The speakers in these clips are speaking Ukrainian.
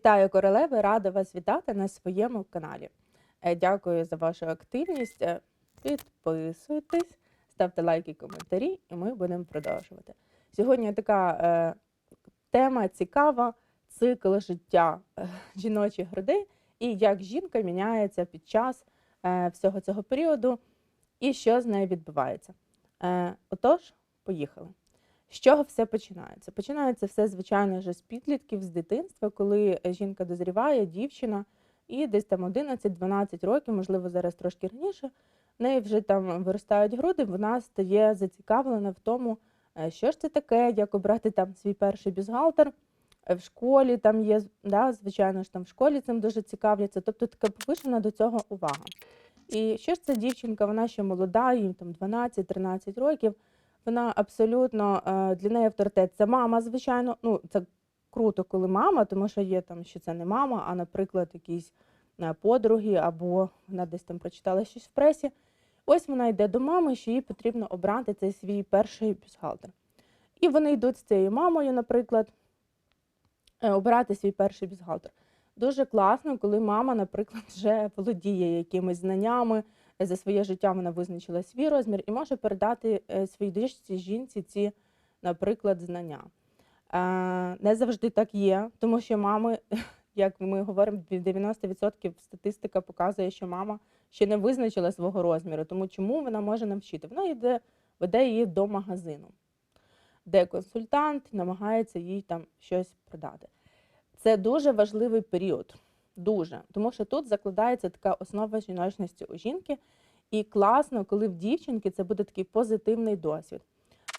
Вітаю королеви, рада вас вітати на своєму каналі. Е, Дякую за вашу активність. Е, Підписуйтесь, ставте лайки, коментарі, і ми будемо продовжувати. Сьогодні така е, тема цікава: цикл життя е, жіночих грудей і як жінка міняється під час е, всього цього періоду, і що з нею відбувається. Е, отож, поїхали. З чого все починається? Починається все, звичайно, вже з підлітків, з дитинства, коли е, жінка дозріває, дівчина, і десь там 11-12 років, можливо, зараз трошки раніше, в неї вже там виростають груди, вона стає зацікавлена в тому, е, що ж це таке, як обрати там свій перший бюстгальтер. Е, В школі там є, да, звичайно ж, там в школі цим дуже цікавляться, тобто така повишена до цього увага. І що ж ця дівчинка, вона ще молода, їй там 12-13 років. Вона абсолютно е, для неї авторитет. Це мама, звичайно. Ну, це круто, коли мама, тому що є там, що це не мама, а, наприклад, якісь е, подруги, або вона десь там прочитала щось в пресі. Ось вона йде до мами, що їй потрібно обрати цей свій перший бюстгальтер. І вони йдуть з цією мамою, наприклад, е, обирати свій перший бюстгальтер. Дуже класно, коли мама, наприклад, вже володіє якимись знаннями, за своє життя вона визначила свій розмір і може передати е, своїй дочці, жінці ці, наприклад, знання. Е, Не завжди так є, тому що мами, як ми говоримо, 90% статистика показує, що мама ще не визначила свого розміру. Тому чому вона може навчити? Вона йде, веде її до магазину, де консультант намагається їй там щось продати. Це дуже важливий період. Дуже. Тому що тут закладається така основа жіночності у жінки. І класно, коли в дівчинки це буде такий позитивний досвід.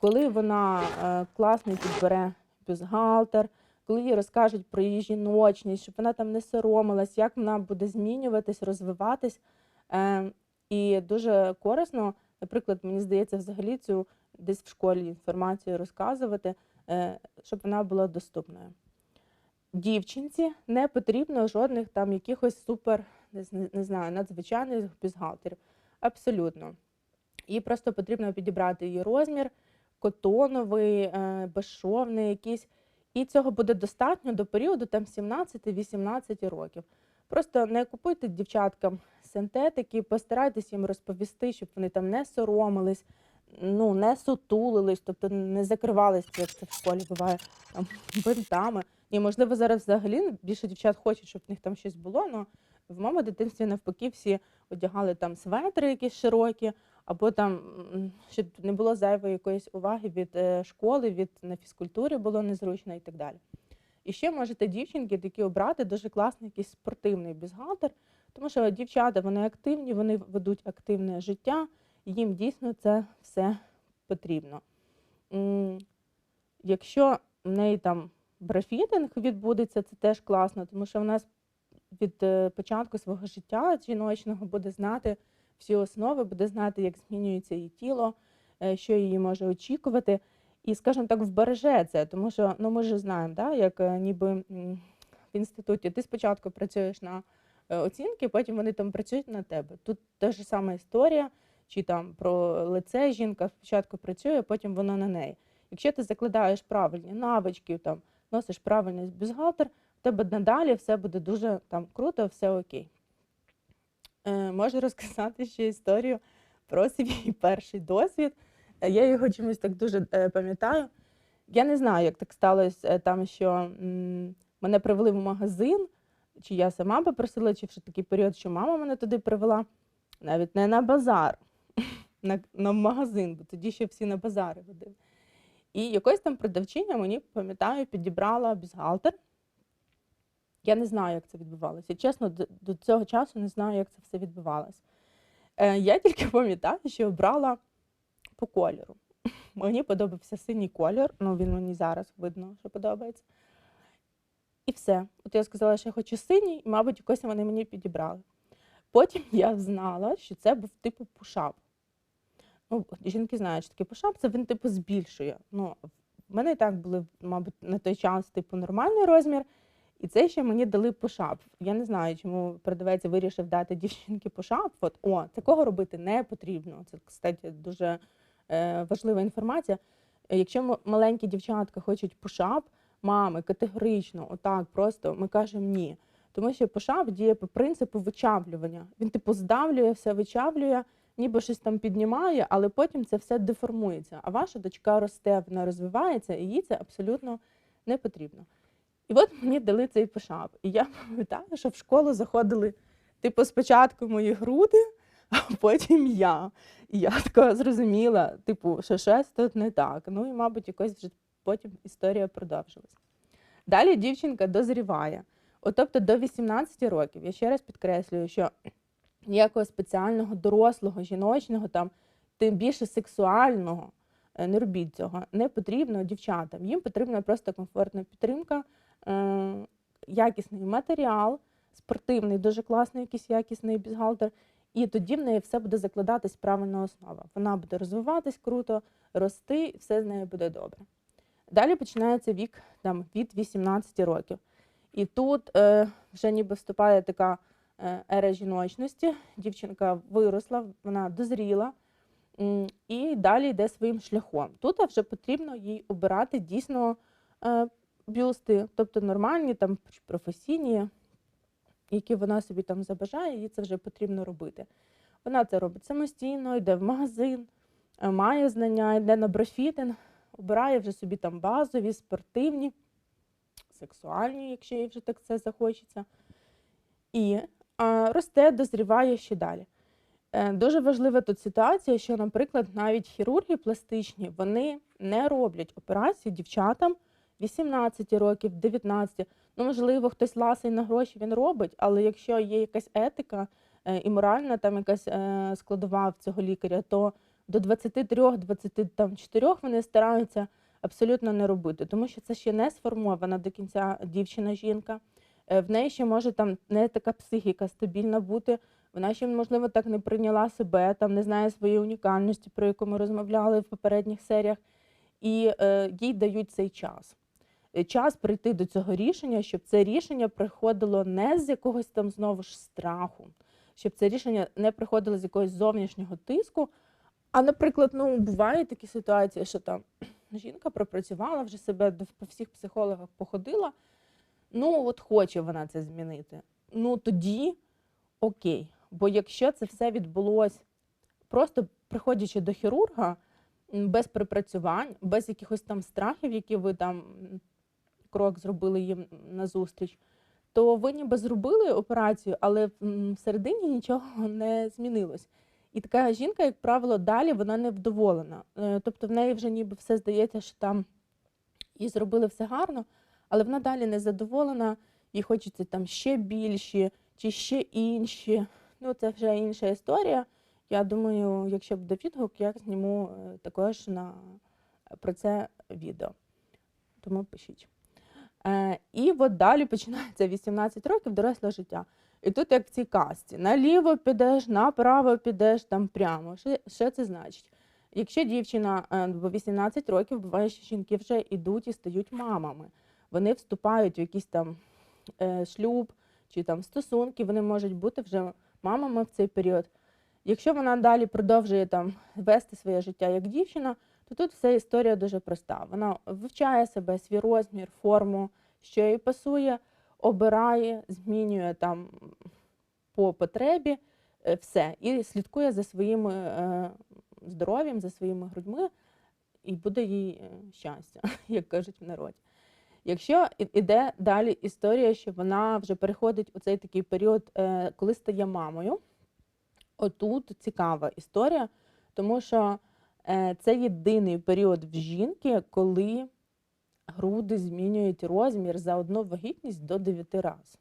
Коли вона е, класно підбере бюстгальтер, коли їй розкажуть про її жіночність, щоб вона там не соромилась, як вона буде змінюватись, розвиватись. Е, і дуже корисно, наприклад, мені здається, взагалі цю десь в школі інформацію розказувати, е, щоб вона була доступною дівчинці не потрібно жодних там якихось супер, не, знаю, надзвичайних бюстгальтерів. Абсолютно. Їй просто потрібно підібрати її розмір, котоновий, е, безшовний якийсь. І цього буде достатньо до періоду там 17-18 років. Просто не купуйте дівчаткам синтетики, постарайтесь їм розповісти, щоб вони там не соромились, ну, не сутулились, тобто не закривались, як це в школі буває, там, бинтами. І, можливо, зараз взагалі більше дівчат хочуть, щоб в них там щось було, але в моєму дитинстві навпаки всі одягали там светри якісь широкі, або там, щоб не було зайвої якоїсь уваги від е, школи, від на фізкультурі було незручно і так далі. І ще можете дівчинки такі обрати дуже класний якийсь спортивний бюстгальтер, тому що дівчата вони активні, вони ведуть активне життя, їм дійсно це все потрібно. Якщо в неї там брафітинг відбудеться, це теж класно, тому що в нас від е, початку свого життя жіночного буде знати всі основи, буде знати, як змінюється її тіло, е, що її може очікувати. І, скажімо так, вбереже це, тому що ну, ми ж знаємо, да, як е, ніби в інституті ти спочатку працюєш на оцінки, потім вони там працюють на тебе. Тут та ж сама історія, чи там про лице жінка спочатку працює, потім воно на неї. Якщо ти закладаєш правильні навички, там, носиш правильний бюстгальтер, в тебе надалі все буде дуже там круто, все окей. Е, можу розказати ще історію про свій перший досвід. Е, Я його чомусь так дуже е, пам'ятаю. Я не знаю, як так сталося е, там, що мене привели в магазин, чи я сама попросила, чи вже такий період, що мама мене туди привела, навіть не на базар, на, на магазин, бо тоді ще всі на базари водили. І якось там продавчиня мені, пам'ятаю, підібрала бюстгальтер. Я не знаю, як це відбувалося. Чесно, до, цього часу не знаю, як це все відбувалося. Е, я тільки пам'ятаю, що обрала по кольору. Мені подобався синій колір, ну він мені зараз видно, що подобається. І все. От я сказала, що я хочу синій, і, мабуть, якось вони мені підібрали. Потім я знала, що це був типу пушап. Ну, жінки знають, що таке пушап, це він типу збільшує. Ну, в мене і так були, мабуть, на той час типу нормальний розмір, і це ще мені дали пушап. Я не знаю, чому продавець вирішив дати дівчинки пушап. От, о, такого робити не потрібно. Це, кстати, дуже е, важлива інформація. Якщо маленькі дівчатка хочуть пушап, мами категорично, отак, просто ми кажемо ні. Тому що пошав діє по принципу вичавлювання. Він типу здавлює все, вичавлює, ніби щось там піднімає, але потім це все деформується. А ваша дочка росте, вона розвивається, і їй це абсолютно не потрібно. І от мені дали цей пошав. І я пам'ятаю, що в школу заходили, типу, спочатку мої груди, а потім я. І я така зрозуміла, типу, що щось тут не так. Ну і, мабуть, якось вже потім історія продовжилась. Далі дівчинка дозріває. От, тобто до 18 років, я ще раз підкреслюю, що ніякого спеціального дорослого, жіночного, там, тим більше сексуального, е, не робіть цього, не потрібно дівчатам. Їм потрібна просто комфортна підтримка, е, якісний матеріал, спортивний, дуже класний, якийсь якісний бізгалтер. І тоді в неї все буде закладатись правильна основа. Вона буде розвиватись круто, рости, і все з нею буде добре. Далі починається вік там, від 18 років. І тут е, вже ніби вступає така е, ера жіночності. Дівчинка виросла, вона дозріла і далі йде своїм шляхом. Тут вже потрібно їй обирати дійсно е, бюсти, тобто нормальні, там професійні, які вона собі там забажає, їй це вже потрібно робити. Вона це робить самостійно, йде в магазин, е, має знання, йде на брофітинг, обирає вже собі там базові, спортивні, сексуальні, якщо їй вже так це захочеться. І росте, дозріває ще далі. Е, Дуже важлива тут ситуація, що, наприклад, навіть хірурги пластичні вони не роблять операції дівчатам 18 років, 19. Ну, можливо, хтось ласий на гроші він робить, але якщо є якась етика е, і моральна там якась е, складова в цього лікаря, то до 23-24 вони стараються абсолютно не робити, тому що це ще не сформована до кінця дівчина-жінка. Е, В неї ще може там не така психіка стабільна бути. Вона ще, можливо, так не прийняла себе, там не знає своєї унікальності, про яку ми розмовляли в попередніх серіях, і е, їй дають цей час. Е, Час прийти до цього рішення, щоб це рішення приходило не з якогось там знову ж страху, щоб це рішення не приходило з якогось зовнішнього тиску. А, наприклад, ну бувають такі ситуації, що там жінка пропрацювала вже себе по всіх психологах походила. Ну, от хоче вона це змінити. Ну тоді окей. Бо якщо це все відбулось просто приходячи до хірурга без припрацювань, без якихось там страхів, які ви там крок зробили їм назустріч, то ви ніби зробили операцію, але всередині нічого не змінилось. І така жінка, як правило, далі вона не вдоволена. Е, Тобто в неї вже ніби все здається, що там їй зробили все гарно, але вона далі не задоволена, їй хочеться там ще більші чи ще інші. Ну, це вже інша історія. Я думаю, якщо буде відгук, я зніму е, також на, про це відео. Тому пишіть. Е, і от далі починається 18 років доросле життя. І тут, як в цій казці, наліво підеш, направо підеш, там прямо. Що, що це значить? Якщо дівчина е, в 18 років, буває, що жінки вже йдуть і стають мамами. Вони вступають в якийсь там е, шлюб чи там стосунки, вони можуть бути вже мамами в цей період. Якщо вона далі продовжує там вести своє життя як дівчина, то тут вся історія дуже проста. Вона вивчає себе, свій розмір, форму, що їй пасує, обирає, змінює там по потребі е, все і слідкує за своїм е, здоров'ям, за своїми грудьми, і буде їй щастя, як кажуть в народі. Якщо іде далі історія, що вона вже переходить у цей такий період, е, коли стає мамою, отут цікава історія, тому що е, це єдиний період в жінки, коли груди змінюють розмір за одну вагітність до 9 разів.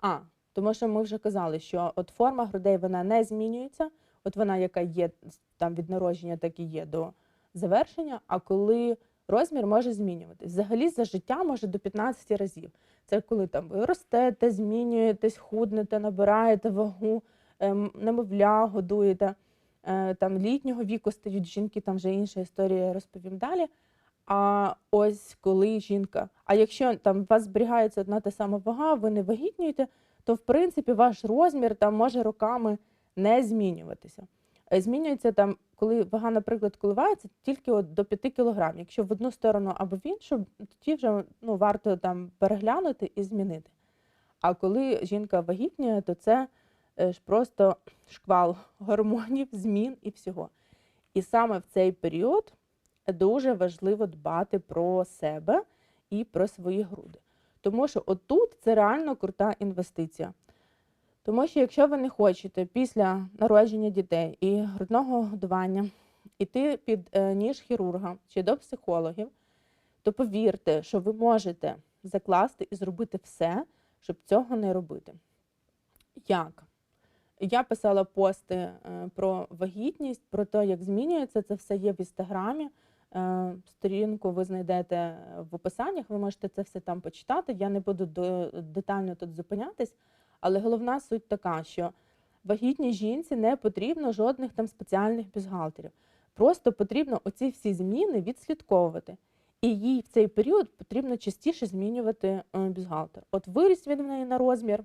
А, тому що ми вже казали, що от форма грудей вона не змінюється, от вона, яка є там від народження, так і є до завершення. А коли розмір може змінюватись. Взагалі за життя може до 15 разів. Це коли там ви ростете, змінюєтесь, худнете, набираєте вагу, ем, немовля годуєте. Е, Там літнього віку стають жінки, там вже інша історія, я розповім далі. А ось коли жінка, а якщо там у вас зберігається одна та сама вага, ви не вагітнюєте, то в принципі ваш розмір там може роками не змінюватися. Е, Змінюється там коли вага, наприклад, коливається тільки от до 5 кг. Якщо в одну сторону або в іншу, тоді вже ну, варто там переглянути і змінити. А коли жінка вагітніє, то це е, ж просто шквал гормонів, змін і всього. І саме в цей період дуже важливо дбати про себе і про свої груди. Тому що отут це реально крута інвестиція. Тому що якщо ви не хочете після народження дітей і грудного годування йти під е, ніж хірурга чи до психологів, то повірте, що ви можете закласти і зробити все, щоб цього не робити. Як? Я писала пости е, про вагітність, про те, як змінюється це все є в інстаграмі. Е, Сторінку ви знайдете в описаннях, ви можете це все там почитати. Я не буду детально тут зупинятись, але головна суть така, що вагітній жінці не потрібно жодних там спеціальних бюстгальтерів. Просто потрібно оці всі зміни відслідковувати. І їй в цей період потрібно частіше змінювати е, бюстгальтер. От виріс він в неї на розмір,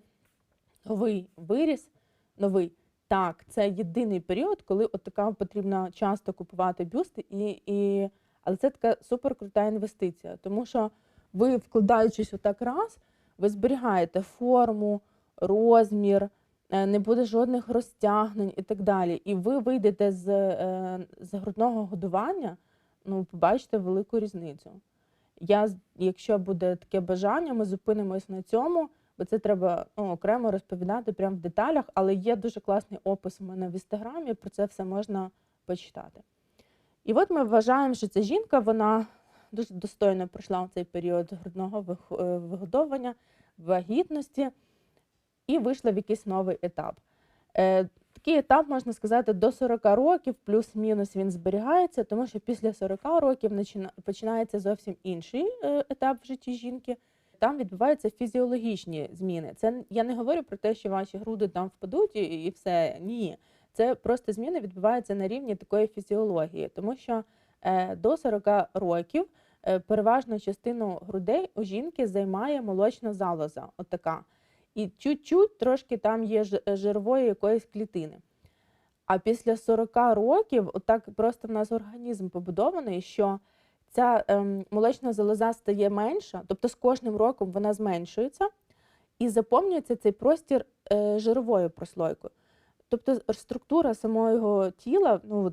новий виріс, новий. Так, це єдиний період, коли от така потрібно часто купувати бюсти, і, і... але це така суперкрута інвестиція, тому що ви, вкладаючись отак раз, ви зберігаєте форму, розмір, е, не буде жодних розтягнень і так далі. І ви вийдете з, е, з грудного годування, ну, побачите велику різницю. Я, якщо буде таке бажання, ми зупинимось на цьому, бо це треба ну, окремо розповідати прямо в деталях, але є дуже класний опис у мене в інстаграмі, про це все можна почитати. І от ми вважаємо, що ця жінка вона дуже достойно пройшла цей період грудного е, вигодовування, вагітності і вийшла в якийсь новий етап. Е, Такий етап, можна сказати, до 40 років, плюс-мінус він зберігається, тому що після 40 років починається зовсім інший е, етап в житті жінки. Там відбуваються фізіологічні зміни. Це я не говорю про те, що ваші груди там впадуть і, все. Ні. Це просто зміни відбуваються на рівні такої фізіології, тому що е, до 40 років переважну частину грудей у жінки займає молочна залоза. Отака. І чуть-чуть трошки там є ж- жирової якоїсь клітини. А після 40 років, отак просто в нас організм побудований, що ця ем, молочна залоза стає менша, тобто з кожним роком вона зменшується і заповнюється цей простір е, жировою прослойкою. Тобто структура самого тіла, ну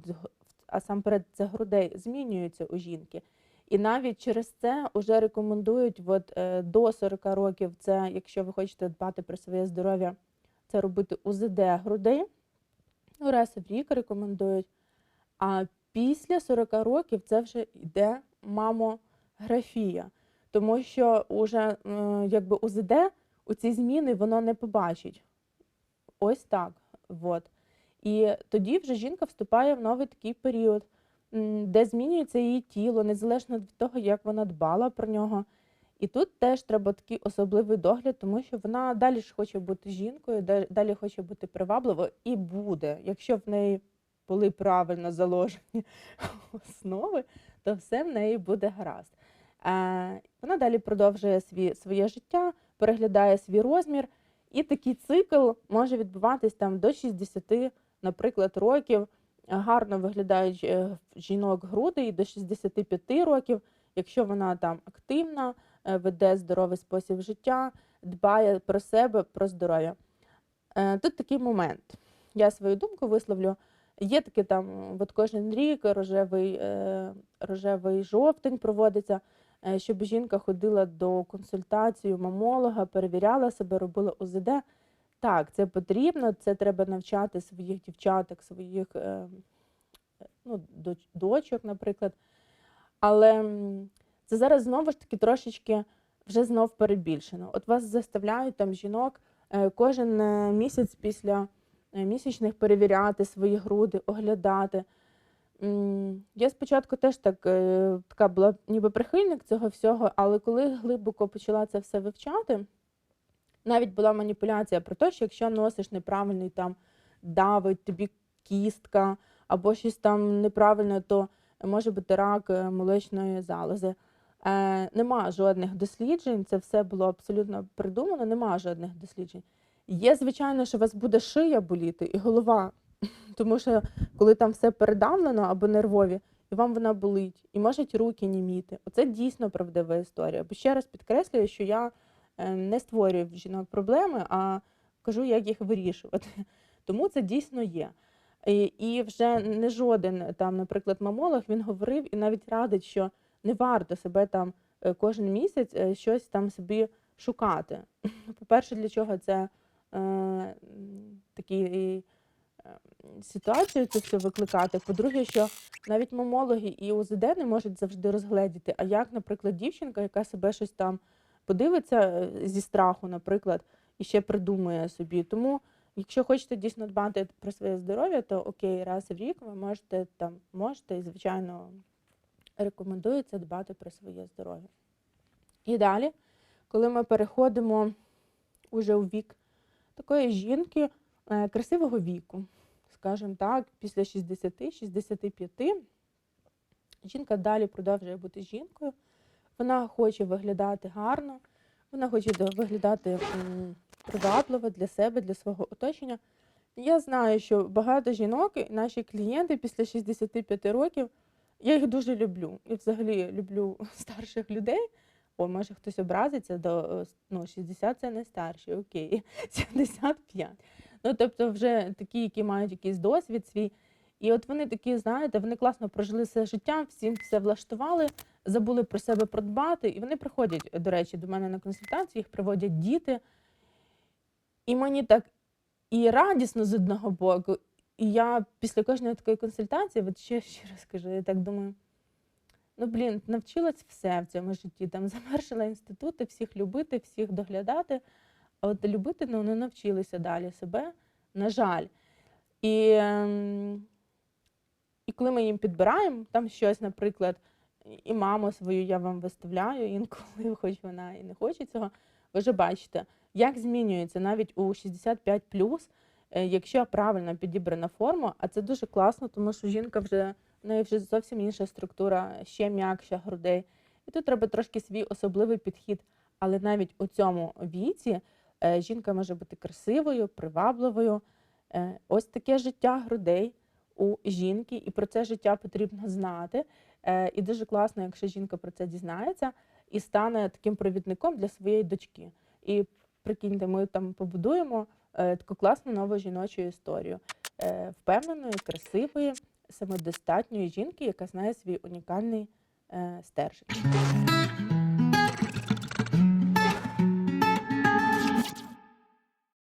а сам перед це грудей, змінюється у жінки. І навіть через це вже рекомендують от, е, до 40 років, це якщо ви хочете дбати про своє здоров'я, це робити УЗД грудей. Ну, раз в рік рекомендують. А після 40 років це вже йде мамографія, тому що уже е, якби УЗД у ці зміни воно не побачить. Ось так. От. І тоді вже жінка вступає в новий такий період, де змінюється її тіло, незалежно від того, як вона дбала про нього. І тут теж треба такий особливий догляд, тому що вона далі ж хоче бути жінкою, далі хоче бути привабливою і буде. Якщо в неї були правильно заложені основи, то все в неї буде гаразд. Вона далі продовжує своє життя, переглядає свій розмір, і такий цикл може відбуватись там до 60, наприклад, років. Гарно виглядають е, жінок груди і до 65 років, якщо вона там активна, е, веде здоровий спосіб життя, дбає про себе, про здоров'я. Е, Тут такий момент. Я свою думку висловлю. Є таке там, от кожен рік рожевий, рожевий жовтень проводиться, щоб жінка ходила до консультації мамолога, перевіряла себе, робила УЗД. Так, це потрібно, це треба навчати своїх дівчаток, своїх е, ну, дочок, наприклад. Але це зараз знову ж таки трошечки вже знов перебільшено. От вас заставляють там жінок е, кожен е, місяць після е, місячних перевіряти свої груди, оглядати. Я спочатку теж так, така була ніби прихильник цього всього, але коли глибоко почала це все вивчати, навіть була маніпуляція про те, що якщо носиш неправильний там давить тобі кістка або щось там неправильно, то може бути рак е, молочної залози. Е, нема жодних досліджень, це все було абсолютно придумано, нема жодних досліджень. Є, звичайно, що у вас буде шия боліти і голова Тому що коли там все передавлено або нервові, і вам вона болить, і можуть руки німіти. Оце дійсно правдива історія. Бо ще раз підкреслюю, що я не створюю в жінок проблеми, а кажу, як їх вирішувати. Тому це дійсно є. І, вже не жоден там, наприклад, мамолог він говорив і навіть радить, що не варто себе там е, кожен місяць е, щось там собі шукати. По-перше, для чого це е, такі е, ситуацію це все викликати. По-друге, що навіть мамологи і УЗД не можуть завжди розгледіти. А як, наприклад, дівчинка, яка себе щось там подивиться е, зі страху, наприклад, і ще придумує собі. Тому, якщо хочете дійсно дбати про своє здоров'я, то окей, раз в рік ви можете там можете і звичайно рекомендується дбати про своє здоров'я. І далі, коли ми переходимо уже у вік такої жінки е, красивого віку, скажімо так, після 60-65, жінка далі продовжує бути жінкою. Вона хоче виглядати гарно, вона хоче виглядати привабливо для себе, для свого оточення. Я знаю, що багато жінок, наші клієнти після 65 років, я їх дуже люблю. І взагалі люблю старших людей. О, може хтось образиться до е, ну, 60 це не старші, окей, 75. Ну, тобто, вже такі, які мають якийсь досвід свій. І от вони такі, знаєте, вони класно прожили все життя, всім все влаштували, забули про себе продбати. І вони приходять, до речі, до мене на консультацію, їх приводять діти. І мені так і радісно з одного боку. І я після кожної такої консультації, от ще щиро скажу, я так думаю. Ну, блін, навчилась все в цьому житті. Там завершила інститути, всіх любити, всіх доглядати. А от любити ну, не навчилися далі себе, на жаль. І, ем, і коли ми їм підбираємо там щось, наприклад, і маму свою я вам виставляю інколи, хоч вона і не хоче цього, ви вже бачите, як змінюється навіть у 65 е, якщо правильно підібрана форма, а це дуже класно, тому що жінка вже в неї вже зовсім інша структура, ще м'якша грудей. І тут треба трошки свій особливий підхід. Але навіть у цьому віці е, жінка може бути красивою, привабливою. Е, ось таке життя грудей у жінки, і про це життя потрібно знати. Е, і дуже класно, якщо жінка про це дізнається і стане таким провідником для своєї дочки. І прикиньте, ми там побудуємо е, таку класну нову жіночу історію е, впевненої, красивої, самодостатньої жінки, яка знає свій унікальний стержень.